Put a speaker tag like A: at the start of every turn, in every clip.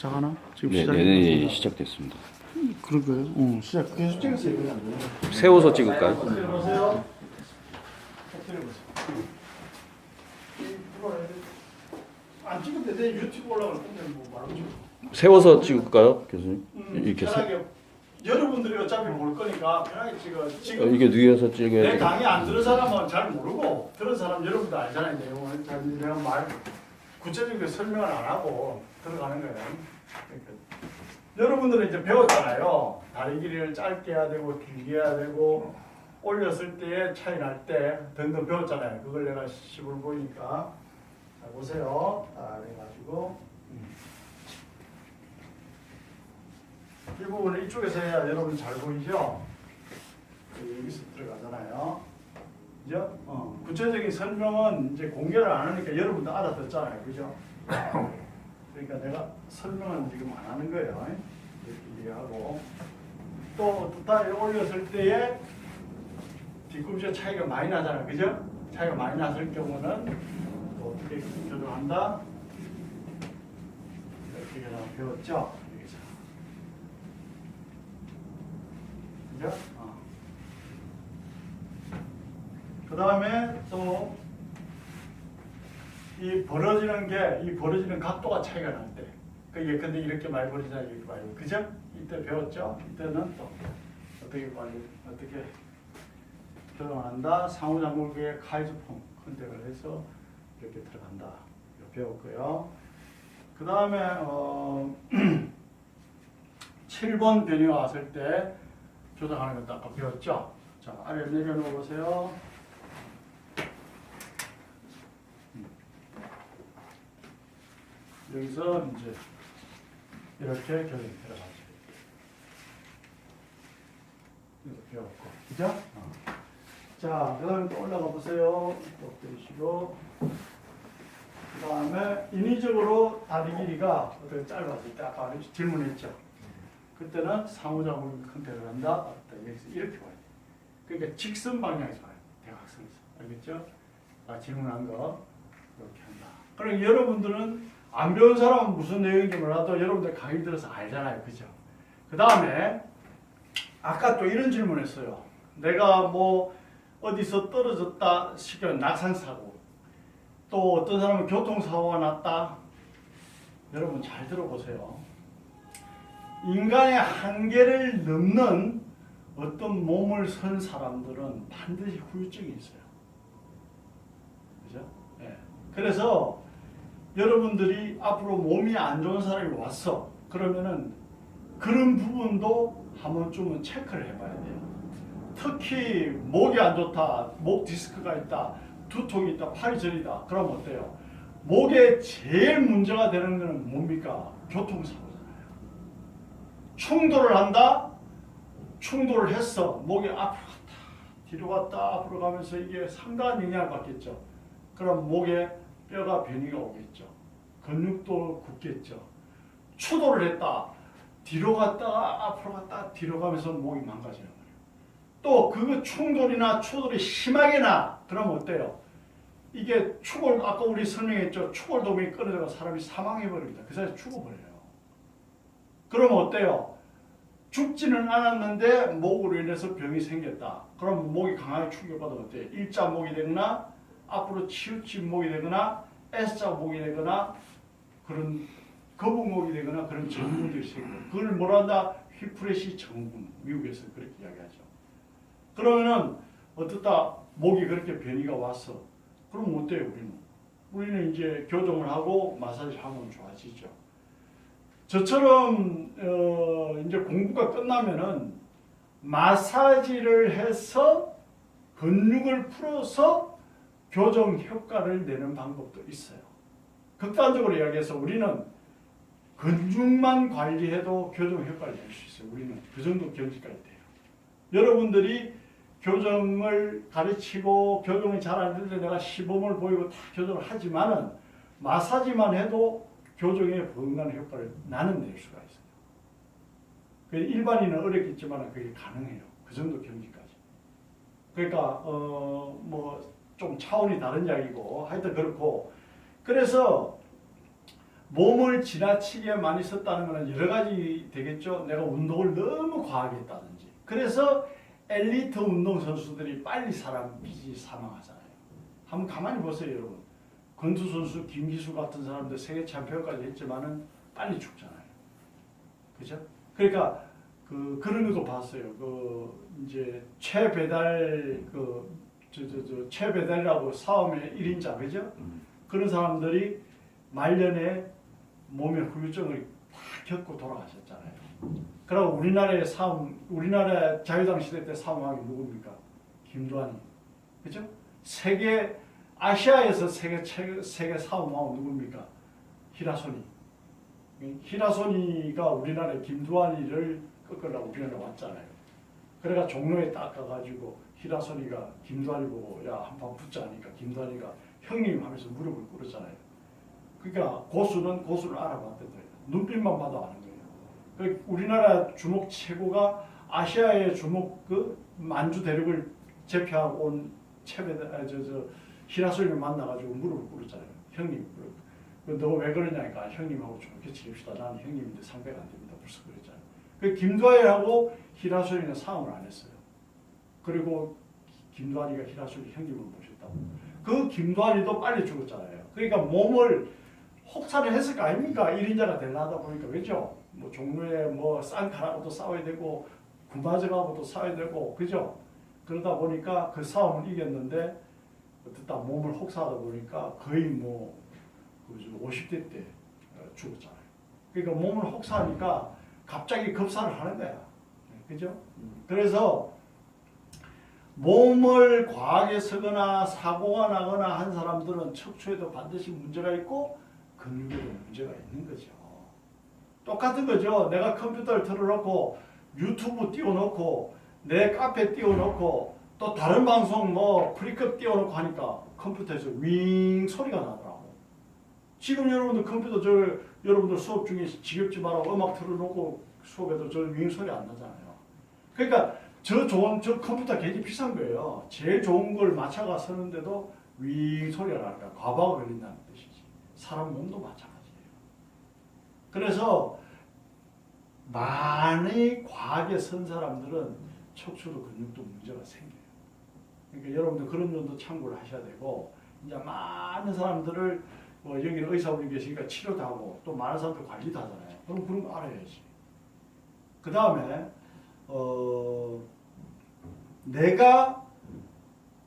A: 시작하나? 지금
B: 네,
A: 시작.
B: 네, 네, 시작됐습니다.
A: 그럴까요? 어, 시작. 계속 찍으세요.
B: 세워서 찍을까요?
A: 엎드려보세요. 엎드려보세요. 안 찍으면 내 유튜브 올라갈 건데 뭐 말하고 싶어.
B: 세워서 찍을까요, 교수님?
A: 음,
B: 이렇게 세,
A: 편하게 여러분들이 어차피 볼 거니까 편하게 찍어.
B: 어,
A: 지금
B: 이게 누워서
A: 내
B: 찍어야 돼.
A: 강의 안 들은 사람은 잘 모르고 들은 사람 여러분도 알잖아요 내용을. 자, 내가 말 구체적으로 설명을 안 하고 들어가는 거예요. 그러니까 여러분들은 이제 배웠잖아요. 다리 길이를 짧게 해야 되고 길게 해야 되고 올렸을 때의 차이 날 때 등등 배웠잖아요. 그걸 내가 시을 보이니까 자 보세요. 아, 그래가지고 음. 이 부분을 이쪽에서 해야 여러분 잘 보이죠? 여기서 들어가잖아요. 그죠? 어, 구체적인 설명은 이제 공개를 안 하니까 여러분도 알아듣잖아요. 그죠? 그러니까 내가 설명은 지금 안 하는 거예요. 이렇게 이해하고. 또 두타를 올렸을 때에 뒤꿈치의 차이가 많이 나잖아요. 그죠? 차이가 많이 났을 경우는 또 어떻게 조절한다? 이렇게 그냥 배웠죠? 어. 그 다음에 또 이 벌어지는 게 이 벌어지는 각도가 차이가 날 때. 그게 근데 이렇게 많이 벌어지냐 이렇게 말고 그죠? 이때 배웠죠? 이때는 또 어떻게 관리 어떻게 들어간다 상호작용의 카이즈폼 컨택을 해서 이렇게 들어간다 배웠고요. 그 다음에 어 7번 변이가 왔을 때 조정하는 것도 아까 배웠죠? 자 아래 내려놓아 보세요. 여기서 이제 이렇게 결이 들어가죠. 이거 배웠고, 그죠? 어. 자, 그 다음에 또 올라가 보세요. 또 엎드리시고. 그 다음에 인위적으로 다리 길이가 어떻게 짧아질 때 아까 질문했죠. 그때는 상호작용 한다. 어때? 여기서 이렇게 봐야 돼. 그러니까 직선 방향에서 봐요. 대각선에서. 알겠죠? 아, 질문한 거 이렇게 한다. 그럼 여러분들은 안 배운 사람은 무슨 내용인지 몰라도 여러분들 강의 들어서 알잖아요. 그죠? 그 다음에 아까 또 이런 질문 했어요. 내가 뭐 어디서 떨어졌다 시켜 낙산사고 또 어떤 사람은 교통사고가 났다. 여러분 잘 들어보세요. 인간의 한계를 넘는 어떤 몸을 선 사람들은 반드시 후유증이 있어요. 그죠? 예. 그래서 여러분들이 앞으로 몸이 안 좋은 사람이 왔어. 그러면은 그런 부분도 한 번쯤은 체크를 해봐야 돼요. 특히 목이 안 좋다, 목 디스크가 있다, 두통이 있다, 팔이 저리다. 그럼 어때요? 목에 제일 문제가 되는 거는 뭡니까? 교통사고잖아요. 충돌을 한다? 충돌을 했어. 목이 앞으로 갔다, 뒤로 갔다, 앞으로 가면서 이게 상당한 영향을 받겠죠. 그럼 목에 뼈가 변이가 오겠죠. 근육도 굳겠죠. 추돌을 했다. 뒤로 갔다가 앞으로 갔다 뒤로 가면서 목이 망가지는 거예요. 또 그 충돌이나 추돌이 심하게 나. 그럼 어때요? 이게 축을 아까 우리 설명했죠. 축골도움이 끊어져가 사람이 사망해 버립니다. 그 사이에 죽어버려요. 그럼 어때요? 죽지는 않았는데 목으로 인해서 병이 생겼다. 그럼 목이 강하게 충격받으면 어때요? 일자 목이 되거나 앞으로 치우친 목이 되거나 S자 목이 되거나 그런 거북목이 되거나 그런 증후군들이 생겨요. 그걸 뭐라 한다? 휘프레시 증후군. 미국에서 그렇게 이야기하죠. 그러면은 어떻다 목이 그렇게 변이가 왔어. 그럼 어때요 우리는? 우리는 이제 교정을 하고 마사지 하면 좋아지죠. 저처럼 어, 이제 공부가 끝나면은 마사지를 해서 근육을 풀어서 교정 효과를 내는 방법도 있어요. 극단적으로 이야기해서 우리는 근육만 관리해도 교정 효과를 낼 수 있어요. 우리는 그 정도 경지까지 돼요. 여러분들이 교정을 가르치고 교정이 잘 안 되는데 내가 시범을 보이고 다 교정을 하지만은 마사지만 해도 교정의 건강한 효과를 나는 낼 수가 있어요. 그 일반인은 어렵겠지만 그게 가능해요. 그 정도 경지까지. 그러니까 어뭐 좀 차원이 다른 이야기고 하여튼 그렇고 그래서 몸을 지나치게 많이 썼다는 것은 여러 가지 되겠죠. 내가 운동을 너무 과하게 했다든지. 그래서 엘리트 운동 선수들이 빨리 사람이 사망하잖아요. 한번 가만히 보세요, 여러분. 권투 선수 김기수 같은 사람들 세계 챔피언까지 했지만은 빨리 죽잖아요. 그죠? 그러니까 그 그런 것도 봤어요. 그 이제 최배달 그 저저저 최배달이라고 싸움의 1인자 그죠? 그런 사람들이 말년에 몸에 후유증을 다 겪고 돌아가셨잖아요. 그리고 우리나라의 싸움, 우리나라 자유당 시대 때 싸움하기 누굽니까? 김두한이, 그죠? 세계 아시아에서 세계 최- 세계 싸움하고 누굽니까? 히라소니. 히라소니가 우리나라의 김두한이를 꺾으려고 우리나라 왔잖아요. 그래가 종로에 딱 가가지고 히라소니가 김두한이 보고 야 한판 붙자 하니까 김두한이가 형님 하면서 무릎을 꿇었잖아요. 그러니까 고수는 고수를 알아봤던 거예요. 눈빛만 봐도 아는 거예요. 그 우리나라 주먹 최고가 아시아의 주먹 그 만주 대륙을 제패하고 온 체베 저저 히라소니를 만나가지고 무릎을 꿇었잖아요. 형님, 너왜 그러냐니까 형님하고 좋게 지냅시다. 나는 형님인데 상대가 안 됩니다. 벌써 그랬잖아요. 그 김두한이하고 히라소니는 싸움을 안 했어요. 그리고 김두한이가 히라소니 형님을 모셨다고. 그 김두한이도 빨리 죽었잖아요. 그러니까 몸을 혹사를 했을 거 아닙니까? 1인자가 되려다 보니까 그죠? 뭐 종로에 뭐 쌍카라고도 싸워야 되고 군마저하고도 싸워야 되고 그죠? 그러다 보니까 그 싸움을 이겼는데 어떻다 몸을 혹사하다 보니까 거의 뭐 그저 50대 때 어, 죽었잖아요. 그러니까 몸을 혹사하니까 갑자기 급사를 하는 거야. 그죠? 그래서 몸을 과하게 쓰거나 사고가 나거나 한 사람들은 척추에도 반드시 문제가 있고 근육에도 문제가 있는 거죠. 똑같은 거죠. 내가 컴퓨터를 틀어놓고 유튜브 띄워놓고 내 카페 띄워놓고 또 다른 방송 뭐 프리급 띄워놓고 하니까 컴퓨터에서 윙 소리가 나더라고. 지금 여러분들 컴퓨터 저 여러분들 수업 중에 지겹지 말라고 음악 틀어놓고 수업에도 저윙 소리 안 나잖아요. 그러니까 저 좋은 저 컴퓨터 굉장히 비싼 거예요. 제일 좋은 걸 맞춰가 쓰는데도 윙 소리가 나니까 과부하가 걸린다는 뜻이지. 사람 몸도 마찬가지예요. 그래서 많이 과하게 쓴 사람들은 척추도 근육도 문제가 생겨요. 그러니까 여러분들 그런 점도 참고를 하셔야 되고 이제 많은 사람들을 뭐 여기는 의사분이 계시니까 치료도 하고 또 많은 사람들 관리도 하잖아요. 그럼 그런 거 알아야지. 그 다음에 어 내가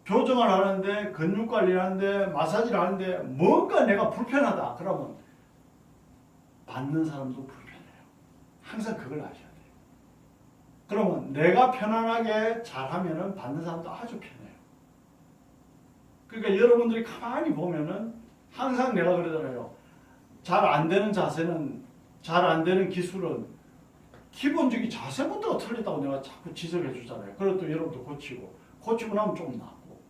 A: 교정을 하는데 근육 관리를 하는데 마사지를 하는데 뭔가 내가 불편하다 그러면 받는 사람도 불편해요. 항상 그걸 아셔야 돼요. 그러면 내가 편안하게 잘하면은 받는 사람도 아주 편해요. 그러니까 여러분들이 가만히 보면은 항상 내가 그러잖아요. 잘 안 되는 자세는 잘 안 되는 기술은 기본적인 자세부터가 틀렸다고 내가 자꾸 지적해 주잖아요. 또 여러분도 고치고 고치고 나면 좀 낫고.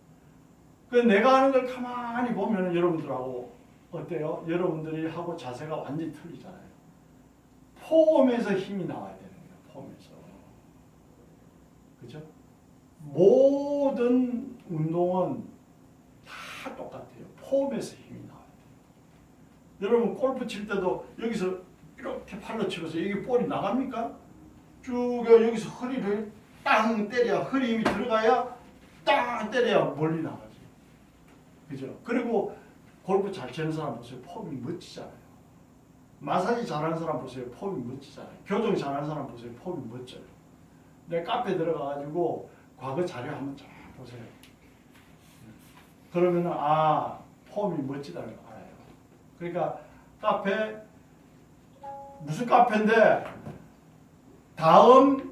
A: 그 내가 하는 걸 가만히 보면은 여러분들하고 어때요? 여러분들이 하고 자세가 완전히 틀리잖아요. 폼에서 힘이 나와야 되는 거예요. 폼에서. 그죠? 모든 운동은 다 똑같아요. 폼에서 힘이 나와야 돼요. 여러분 골프 칠 때도 여기서 이렇게 팔로 치면서 여기 볼이 나갑니까? 쭉 여기서 허리를 땅 때려야 허리 힘이 들어가야 땅 때려야 멀리 나가지. 그죠? 그리고 골프 잘 치는 사람 보세요. 폼이 멋지잖아요. 마사지 잘하는 사람 보세요. 폼이 멋지잖아요. 교정 잘하는 사람 보세요. 폼이 멋져요. 내 카페 들어가가지고 과거 자료 한번 쫙 보세요. 그러면은 아 폼이 멋지다는 걸 알아요. 그러니까 카페 무슨 카페인데 다음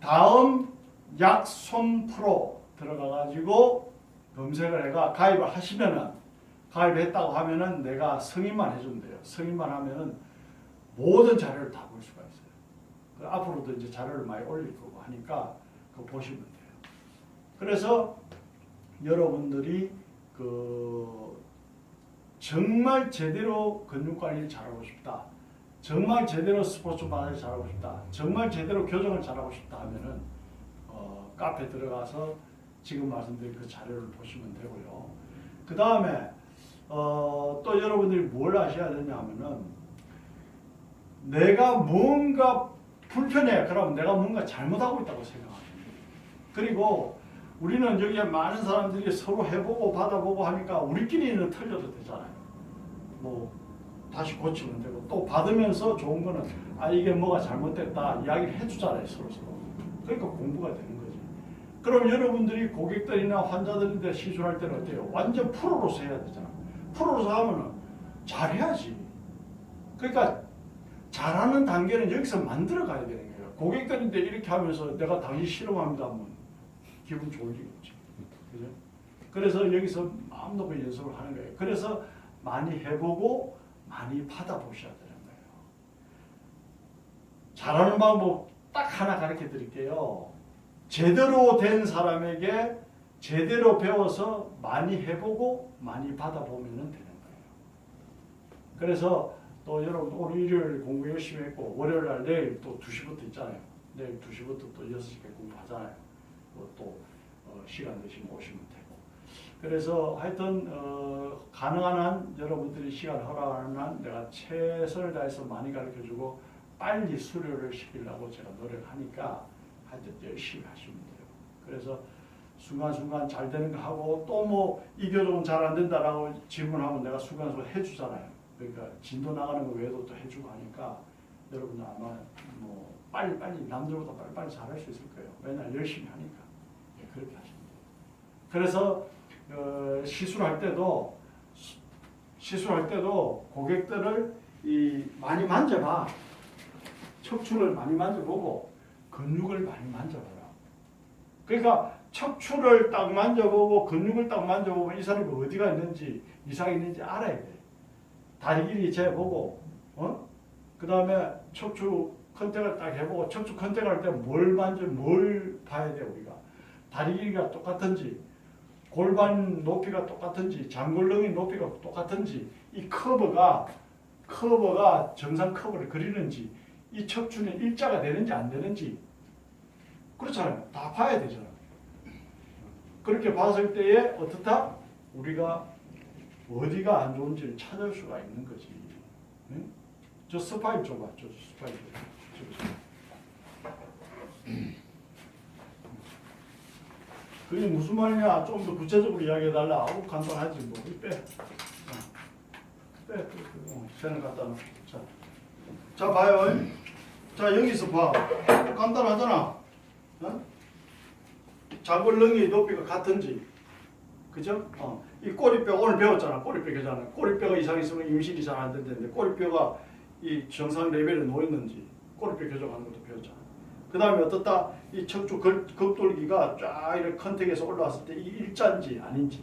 A: 다음 약손 프로 들어가가지고 검색을 해가 가입을 하시면은 가입했다고 하면은 내가 승인만 해주면 돼요. 승인만 하면은 모든 자료를 다 볼 수가 있어요. 그 앞으로도 이제 자료를 많이 올릴 거고 하니까 그거 보시면 돼요. 그래서 여러분들이 그 정말 제대로 근육 관리를 잘하고 싶다. 정말 제대로 스포츠 마사지 잘하고 싶다. 정말 제대로 교정을 잘하고 싶다 하면은 어, 카페 들어가서 지금 말씀드린 그 자료를 보시면 되고요. 그 다음에 어, 또 여러분들이 뭘 아셔야 되냐 하면은 내가 뭔가 불편해. 그럼 내가 뭔가 잘못하고 있다고 생각합니다. 그리고 우리는 여기에 많은 사람들이 서로 해보고 받아보고 하니까 우리끼리는 틀려도 되잖아요. 뭐 다시 고치면 되고 또 받으면서 좋은 거는 아 이게 뭐가 잘못됐다 이야기를 해주잖아요 서로 서로. 그러니까 공부가 되는 거지. 그럼 여러분들이 고객들이나 환자들인데 시술할 때는 어때요? 완전 프로로서 해야 되잖아. 프로로서 하면은 잘해야지. 그러니까 잘하는 단계는 여기서 만들어 가야 되는 거예요. 고객들인데 이렇게 하면서 내가 당신 실험합니다 하면 기분 좋을 리가 없지. 그죠? 그래서 여기서 마음 놓고 연습을 하는 거예요. 그래서 많이 해보고 많이 받아보셔야 되는 거예요. 잘하는 방법 딱 하나 가르쳐 드릴게요. 제대로 된 사람에게 제대로 배워서 많이 해보고 많이 받아보면 되는 거예요. 그래서 또 여러분 오늘 일요일 공부 열심히 했고 월요일 날 내일 또 2시부터 있잖아요. 내일 2시부터 또 6시까지 공부하잖아요. 또 어, 시간 되시면 오시면 되고. 그래서 하여튼 어, 가능한 한 여러분들이 시간 허락하는 한 내가 최선을 다해서 많이 가르쳐주고 빨리 수료를 시키려고 제가 노력하니까 하여튼 열심히 하시면 돼요. 그래서 순간순간 잘 되는 거 하고 또 뭐 이 교정은 잘 안 된다라고 질문하면 내가 순간순간 해주잖아요. 그러니까 진도 나가는 거 외에도 또 해주고 하니까 여러분 아마 뭐 빨리 빨리 남들보다 빨리 빨리 잘할 수 있을 거예요. 왜냐 열심히 하니까 예, 그렇게 하시면 돼요. 그래서 어, 시술할 때도 시- 시술할 때도 고객들을 이 많이 만져봐. 척추를 많이 만져보고 근육을 많이 만져봐라. 그러니까 척추를 딱 만져보고 근육을 딱 만져보면 이 사람이 어디가 있는지 이상이 있는지 알아야 돼. 다리 길이 재보고, 어? 그 다음에 척추 컨택을 딱 해보고 척추 컨택할 때 뭘 만져, 뭘 봐야 돼 우리가. 다리 길이가 똑같은지, 골반 높이가 똑같은지, 장골렁이 높이가 똑같은지, 이 커브가 커브가 정상 커브를 그리는지, 이 척추는 일자가 되는지 안 되는지, 그렇잖아요. 다 봐야 되잖아요. 그렇게 봤을 때에 어떻다? 우리가 어디가 안 좋은지를 찾을 수가 있는 거지. 응? 저 스파일 줘봐. 저 스파일 줘. 저 스파일. 그게 무슨 말이냐? 좀 더 구체적으로 이야기해달라. 아우 간단하지 뭐. 이 빼. 어. 빼. 빼. 빼. 어, 갖다 놔. 자, 자 봐요. 자 여기서 봐. 간단하잖아. 어? 자골렁이 높이가 같은지. 그죠? 어. 이 꼬리뼈 오늘 배웠잖아. 꼬리뼈 교잖아. 꼬리뼈가 이상 있으면 임신이 잘 안 된다는데 꼬리뼈가 이 정상 레벨에 놓여 있는지 꼬리뼈 교정하는 것도 배웠잖아. 그 다음에 어떻다? 이 척추 걸- 격돌기가 쫙 이렇게 컨택에서 올라왔을 때 이 일자인지 아닌지.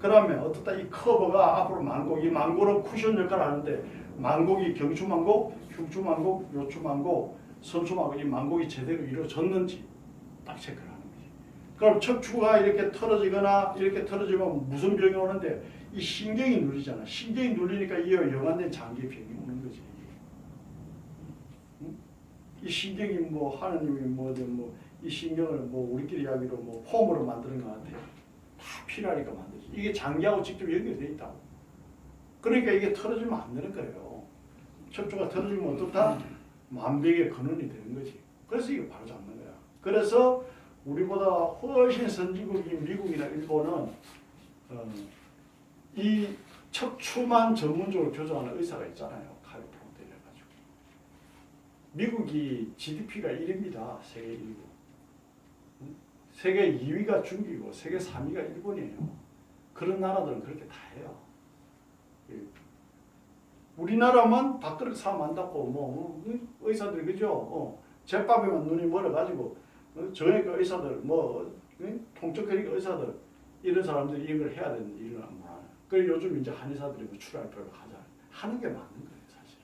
A: 그 다음에 어떻다? 이 커버가 앞으로 만곡, 이 만곡은 쿠션 역할을 하는데 만곡이 경추만곡, 흉추만곡, 요추만곡, 선추만곡 이 만곡이 제대로 이루어졌는지 딱 체크를 하는 거지. 그럼 척추가 이렇게 틀어지거나 이렇게 틀어지면 무슨 병이 오는데 이 신경이 눌리잖아. 신경이 눌리니까 이에 연관된 장기 병이 오는 거지. 응? 이 신경이 뭐 하느님이 뭐든 뭐 이 신경을 뭐 우리끼리 이야기로 뭐 폼으로 만드는 것 같아. 다 필요하니까 만들지. 이게 장기하고 직접 연결돼 있다고. 그러니까 이게 틀어지면 안 되는 거예요. 척추가 틀어지면 어떻다? 만백의 근원이 되는 거지. 그래서 이거 바로 잡는 거야. 그래서 우리보다 훨씬 선진국인 미국이나 일본은 어, 이 척추만 전문적으로 교정하는 의사가 있잖아요. 칼리포니아 이래가지고. 미국이 GDP가 1위입니다. 세계 1위. 응? 세계 2위가 중국이고 세계 3위가 일본이에요. 그런 나라들은 그렇게 다 해요. 예. 우리나라만 밥그릇 닫고 뭐 응? 의사들이 그죠? 어, 제밥에만 눈이 멀어가지고 어, 정형외과 의사들 뭐 응? 통증클리닉 의사들 이런 사람들이 이걸 해야 되는 일을 안 하는. 그 요즘 이제 한의사들이 뭐 출혈표를 하자 하는 게 맞는 거예요 사실.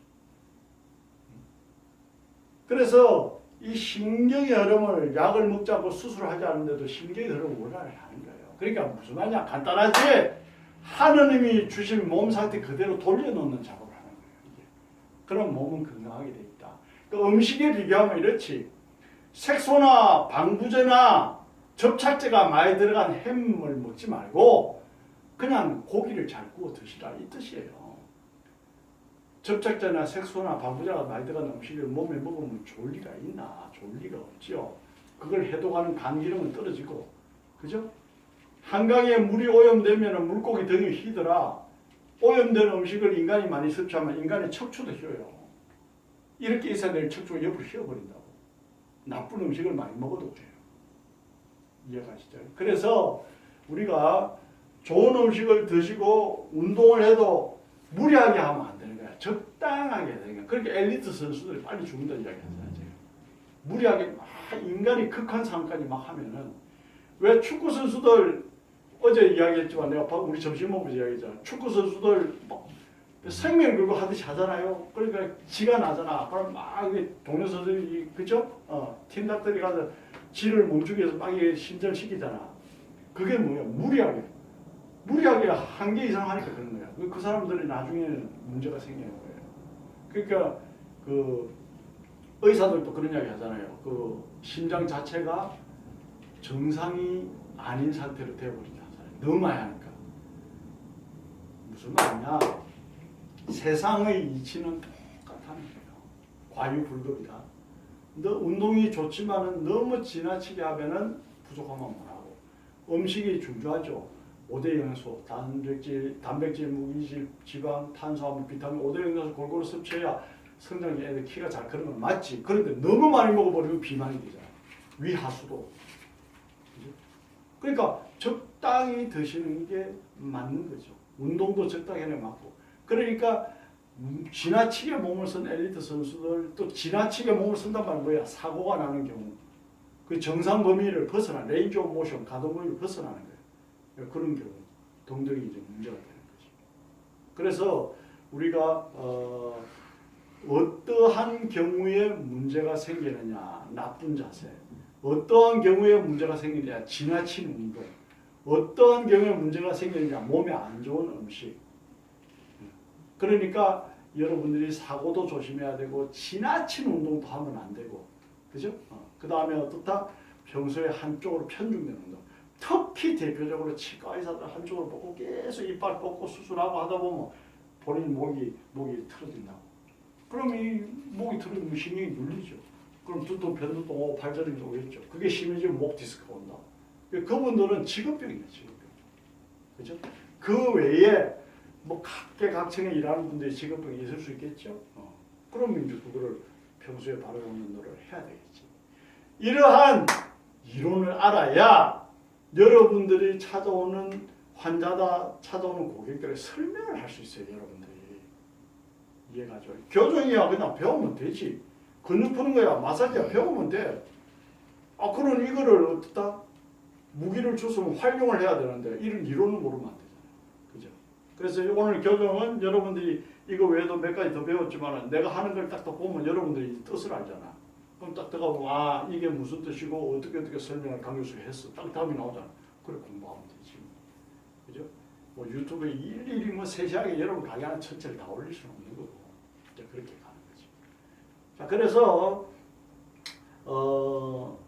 A: 그래서 이 신경의 흐름을 약을 먹지 않고 수술하지 않는데도 신경의 흐름을 원활히 하는 거예요. 그러니까 무슨 말이냐 간단하지. 하느님이 주신 몸 상태 그대로 돌려놓는 작업을 하는 거예요. 그럼 몸은 건강하게 돼 있다. 그 음식에 비교하면 이렇지. 색소나 방부제나 접착제가 많이 들어간 햄을 먹지 말고 그냥 고기를 잘 구워 드시라 이 뜻이에요. 접착제나 색소나 방부제가 많이 들어간 음식을 몸에 먹으면 좋을 리가 있나? 좋을 리가 없죠. 그걸 해독하는 간 기능은 떨어지고, 그죠? 한강에 물이 오염되면 물고기 등이 휘더라. 오염된 음식을 인간이 많이 섭취하면 인간의 척추도 휘어요. 이렇게 있어야 될 척추가 옆으로 휘어버린다고. 나쁜 음식을 많이 먹어도 그래요. 이해가시죠? 그래서 우리가 좋은 음식을 드시고 운동을 해도 무리하게 하면. 적당하게 거야. 그렇게 엘리트 선수들이 빨리 죽는다 이야기 하잖아요. 제가. 무리하게 막 인간이 극한 상황까지 막 하면은 왜 축구 선수들 어제 이야기했지만 내가 방- 우리 점심 먹으면서 이야기했잖아. 축구 선수들 막 생명 걸고 하듯이 하잖아요. 그러니까 지가 나잖아. 그럼 막 동료 선수들이 그죠? 어, 팀답들이 가서 지를 멈추기 위해서 막 이게 신전시키잖아. 그게 뭐야? 무리하게. 무리하게 한 개 이상 하니까 그런 거야. 그- 그 사람들이 나중에는 문제가 생기는 거예요. 그러니까 그 의사들도 그런 이야기 하잖아요. 그 심장 자체가 정상이 아닌 상태로 되어버린다. 너무 많이 하니까. 무슨 말이냐? 세상의 이치는 똑같다는 거예요. 과유불급이다. 너 운동이 좋지만은 너무 지나치게 하면은 부족하면 못하고 음식이 중요하죠. 5대 영양소, 단백질, 단백질, 무기질, 지방, 탄수화물, 비타민 5대 영양소 골고루 섭취해야 성장이 애들 키가 잘 크는 건 맞지. 그런데 너무 많이 먹어버리면 비만이 되잖아. 위하수도. 그러니까 적당히 드시는 게 맞는 거죠. 운동도 적당히 해 맞고. 그러니까 음, 지나치게 몸을 쓴 엘리트 선수들 또 지나치게 몸을 쓴단 말은 뭐야? 사고가 나는 경우. 그 정상 범위를 벗어나 레인지 오브 모션 가동 범위를 벗어나는 거예요. 그런 경우 동력이 이제 문제가 되는 거죠. 그래서 우리가 어, 어떠한 경우에 문제가 생기느냐 나쁜 자세 어떠한 경우에 문제가 생기느냐 지나친 운동 어떠한 경우에 문제가 생기느냐 몸에 안 좋은 음식 그러니까 여러분들이 사고도 조심해야 되고 지나친 운동도 하면 안 되고 그죠? 그 다음에 어떻다? 평소에 한쪽으로 편중되는 운동 특히 대표적으로 치과 의사들 한쪽으로 뽑고 계속 이빨 뽑고 수술하고 하다 보면 본인 목이 목이 틀어진다고 그럼 이 목이 틀어지면 신경이 눌리죠 그럼 두통 편두통 발저림이 오겠죠 그게 심해지면 목 디스크가 온다 그분들은 직업병이에요 직업병 그죠? 그 외에 뭐 각계각층에 일하는 분들이 직업병이 있을 수 있겠죠. 어. 그러면 이제 그거를 평소에 바로잡는 노력을 해야 되겠지. 이러한 이론을 알아야 여러분들이 찾아오는 환자다 찾아오는 고객들의 설명을 할 수 있어요. 여러분들이 이해가죠. 교정이야 그냥 배우면 되지. 근육 푸는 거야 마사지야 배우면 돼. 아 그런 이거를 어떻다 무기를 줬으면 활용을 해야 되는데 이런 이론을 모르면 안 되잖아. 그죠? 그래서 오늘 교정은 여러분들이 이거 외에도 몇 가지 더 배웠지만 내가 하는 걸 딱 보면 여러분들이 뜻을 알잖아. 그럼 딱 들어가고 아 이게 무슨 뜻이고 어떻게 어떻게 설명을 강교수가 했어. 딱 답이 나오잖아. 그래 공부하면 되지. 그죠? 뭐 유튜브에 일일이 뭐 세세하게 여러분 강의하는 전체를 다 올릴 수는 없는 거고 이제 그렇게 가는 거지. 자 그래서 어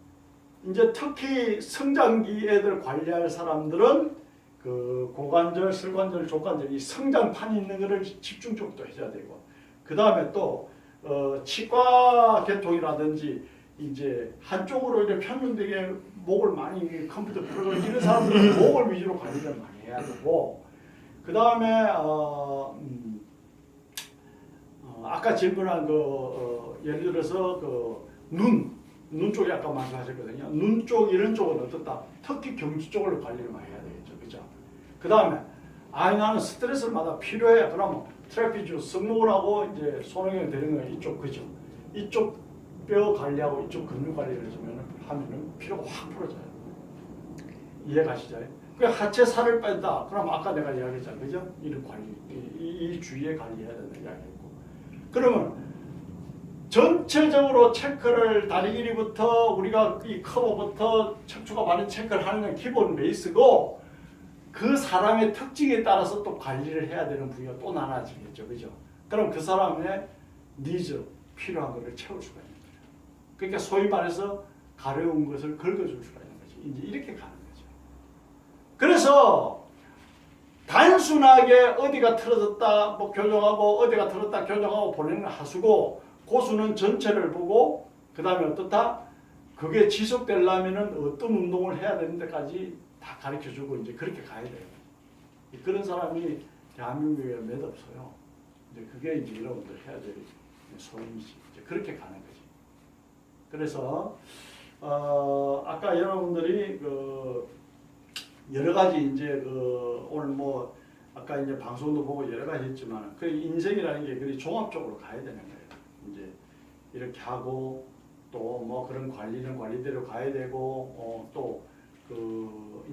A: 이제 특히 성장기 애들 관리할 사람들은 그 고관절, 슬관절, 족관절 이 성장판이 있는 거를 집중적으로 또 해줘야 되고 그 다음에 또 어, 치과 계통이라든지 이제 한쪽으로 이제 편중되게 목을 많이 컴퓨터 프로그램 이런 사람들은 목을 위주로 관리를 많이 해야 되고 그 다음에 어, 음, 어, 아까 질문한 그 어, 예를 들어서 그 눈, 눈 쪽에 아까 말씀하셨거든요. 눈 쪽 이런 쪽은 어떻다? 특히 경주 쪽으로 관리를 많이 해야 되겠죠, 그죠? 그 다음에 아 나는 스트레스를 받아 필요해. 그러면 트래피즈 승모를 하고 이제 손흥이 되는 거 이쪽 그죠? 이쪽 뼈 관리하고 이쪽 근육 관리를 해주면 하면은 피로가 확 풀어져요. 이해 가시죠? 그 하체 살을 뺀다. 그럼 아까 내가 이야기했잖아, 그죠? 이런 관리, 이, 이, 이 주위에 관리해야 된다 이야기했고. 그러면 전체적으로 체크를 다리 길이부터 우리가 이 커버부터 척추가 많은 체크를 하는 건 기본 베이스고 그 사람의 특징에 따라서 또 관리를 해야 되는 부위가 또 나눠지겠죠, 그죠? 그럼 그 사람의 니즈 필요한 것을 채울 수가 있는 거예요. 그러니까 소위 말해서 가려운 것을 긁어줄 수가 있는 거죠. 이제 이렇게 가는 거죠. 그래서 단순하게 어디가 틀어졌다 뭐 교정하고 어디가 틀었다 교정하고 보내는 하수고 고수는 전체를 보고 그 다음에 어떻다 그게 지속되려면은 어떤 운동을 해야 되는 데까지 다 가르쳐 주고 이제 그렇게 가야 돼요. 그런 사람이 대한민국에 몇 없어요. 이제 그게 이제 여러분들 해야 될 소임이지. 이제 그렇게 가는 거지. 그래서 어, 아까 여러분들이 그 여러 가지 이제 그 오늘 뭐 아까 이제 방송도 보고 여러 가지 했지만 그 인생이라는 게 그리 종합적으로 가야 되는 거예요. 이제 이렇게 하고 또 뭐 그런 관리는 관리대로 가야 되고 어, 또그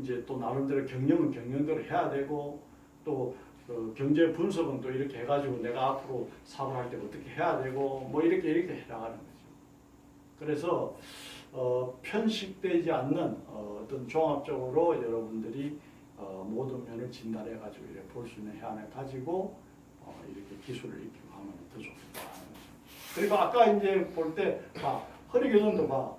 A: 이제 또 나름대로 경영은 경영대로 해야 되고 또 그 경제 분석은 또 이렇게 해가지고 내가 앞으로 사업을 할 때 어떻게 해야 되고 뭐 이렇게 이렇게 해나가는 거죠. 그래서 어, 편식되지 않는 어, 어떤 종합적으로 여러분들이 어, 모든 면을 진단해 가지고 이렇게 볼 수 있는 해안을 가지고 어, 이렇게 기술을 익히고 하면 더 좋겠다. 그리고 아까 이제 볼때 봐, 허리 교정도 봐.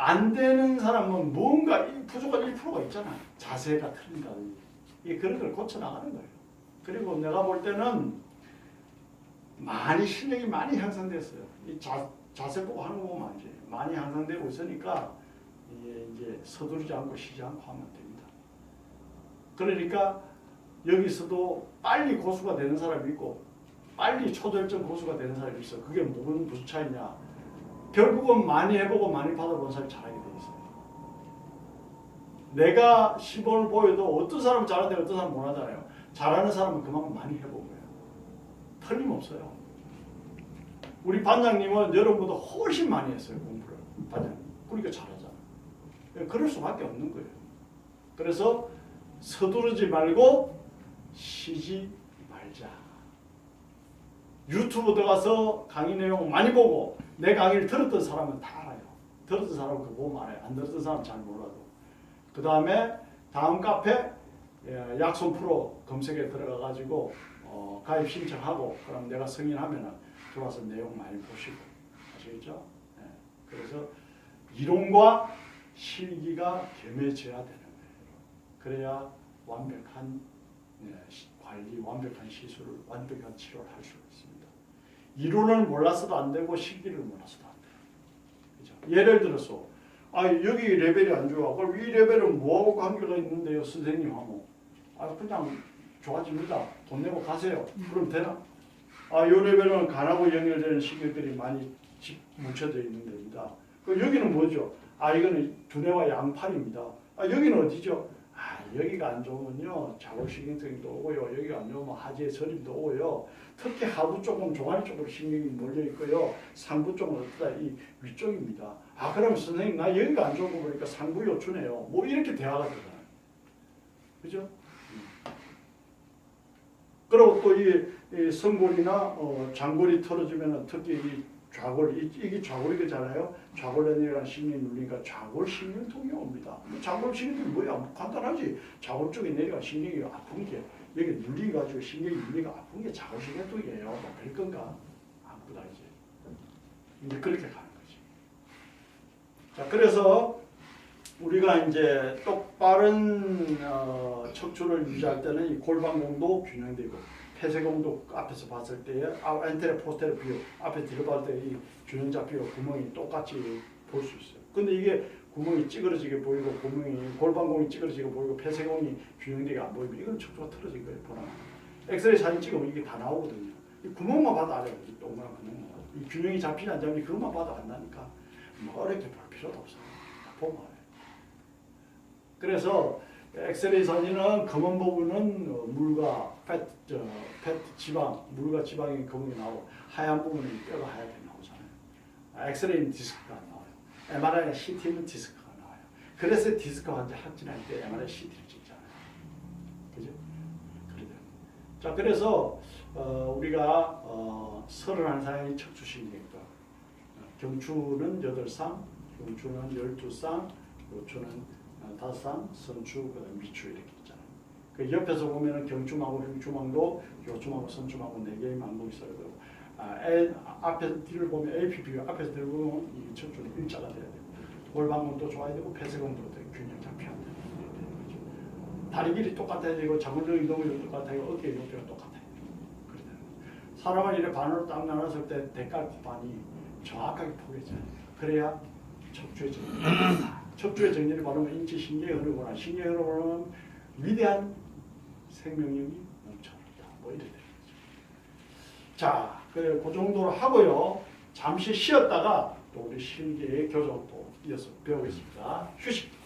A: 안 되는 사람은 뭔가 이 부족한 1%가 있잖아. 자세가 틀린다든지. 이 그런 걸 고쳐 나가는 거예요. 그리고 내가 볼 때는 많이 실력이 많이 향상됐어요. 이 자, 자세 보고 하는 거 보면 알지. 많이 향상되고 있으니까 이게 이제 서두르지 않고 쉬지 않고 하면 됩니다. 그러니까 여기서도 빨리 고수가 되는 사람이 있고 빨리 초절정 고수가 되는 사람이 있어. 그게 무슨 무슨 차이냐? 결국은 많이 해보고 많이 받아본 사람이 잘하게 돼 있어요. 내가 시범을 보여도 어떤 사람은 잘하는데 어떤 사람은 못하잖아요. 잘하는 사람은 그만큼 많이 거예요. 틀림없어요. 우리 반장님은 여러분보다 훨씬 많이 했어요 공부를 반장님. 그러니까 잘하잖아. 그럴 수밖에 없는 거예요. 그래서 서두르지 말고 쉬지 말자. 유튜브 들어가서 강의 내용 많이 보고 내 강의를 들었던 사람은 다 알아요. 들었던 사람은 그거 보면 알아요. 안 들었던 사람은 잘 몰라도. 그 다음에 다음 카페 예, 약손 프로 검색에 들어가 가지고 어, 가입 신청하고 그럼 내가 승인하면은 들어와서 내용 많이 보시고 아시겠죠? 예, 그래서 이론과 실기가 겸해져야 되는 거예요. 그래야 완벽한 예, 시- 관리, 완벽한 시술을, 완벽한 치료를 할 수 있습니다. 이론을 몰라서도 안 되고 실기를 몰라서도 안 돼요. 그죠? 예를 들어서 아 여기 레벨이 안 좋아. 그럼 이 레벨은 뭐하고 관계가 있는데요, 선생님 하고? 아 그냥 좋아집니다. 돈 내고 가세요. 그럼 되나? 아, 요 레벨은 간하고 연결되는 신경들이 많이 집- 뭉쳐져 있는 데입니다. 그 여기는 뭐죠? 아, 이거는 두뇌와 양팔입니다. 아, 여기는 어디죠? 아, 여기가 안 좋으면요, 자골신경통도 오고요. 여기가 안 좋으면 하지의 저림도 오고요. 특히 하부 쪽은 종아리 쪽으로 신경이 몰려 있고요. 상부 쪽은 어디다 이 위쪽입니다. 아, 그러면 선생님 나 여기가 안 좋은 거 보니까 상부 요추네요. 뭐 이렇게 대화가 되잖아요. 그죠? 그리고 또이 성골이나 어, 장골이 털어지면 특히 이 좌골 이, 이게 좌골이잖아요. 좌골연이라는 신경이 눌리니까 좌골 신경통이 옵니다. 뭐 좌골 신경통이 뭐야? 뭐 간단하지. 좌골 쪽에 내려가 신경이 아픈 게 여기 눌리 가지고 신경이 눌리가 아픈 게 좌골 신경통이에요. 뭐 그럴 건가? 아프다 이제. 이제 그렇게 가는 거지. 자 그래서 우리가 이제 똑바른 어, 척추를 유지할 때는 이 골반공도 균형되고 폐쇄공도 앞에서 봤을 때에 아, 엔테레 포스테레 비율 앞에 들어갈 때이 균형 잡히고 구멍이 똑같이 볼 수 있어요. 근데 이게 구멍이 찌그러지게 보이고 구멍이 골반공이 찌그러지게 보이고 폐쇄공이 균형되게 안 보이면 이건 척추가 틀어진 거예요. 보나 엑스레이 사진 찍으면 이게 다 나오거든요. 이 구멍만 봐도 알아요. 이 동그란 구멍만. 이 균형이 잡히지 안 잡히지 그것만 봐도 안다니까. 뭐 어렵게 볼 필요도 없어요. 다 보면 알아요. 그래서 엑스레이 사진은 검은 부분은 어, 물과 팻, 저, 팻 지방, 물과 지방이 검은 게 나오고 하얀 부분은 뼈가 하얗게 나오잖아요. 아, 엑스레이는 디스크가 안 나와요. MRI, CT는 디스크가 나와요. 그래서 디스크 환자 확진할 때 MRI, CT를 찍잖아요. 그죠? 그래요. 자, 그래서 어, 우리가 어, 31상의 척추신경과 어, 경추는 8상, 경추는 12상, 요추는 어, 다상, 선추, 그다음 미추 이렇게. 그 옆에서 보면은 경추망고, 흉추망도, 요추망고, 선추망고 네 개의 망고 있어요. 아, 에, 앞에서 뒤를 보면 APP 앞에서 보면 이 척추는 일자가 돼야 돼요. 골반공도 좋아야 되고 폐쇄공도 되고 균형 잡혀야 돼요. 거죠. 다리 길이 똑같아야 되고 자물쇠 이동이 똑같아요. 어깨 높이가 똑같아요. 그러잖아요. 사람은 이렇게 반으로 딱 나눴을 때 대가 곱반이 정확하게 포개져요. 그래야 척추의 정리. 척추의 정리를 바르면 인체 신경의 흐르거나 신경의 흐르면 위대한 생명력이 넘쳐난다. 뭐 이래 되는 거죠. 자, 그래 그 정도로 하고요. 잠시 쉬었다가 또 우리 신기의 교정 또 이어서 배우겠습니다. 휴식.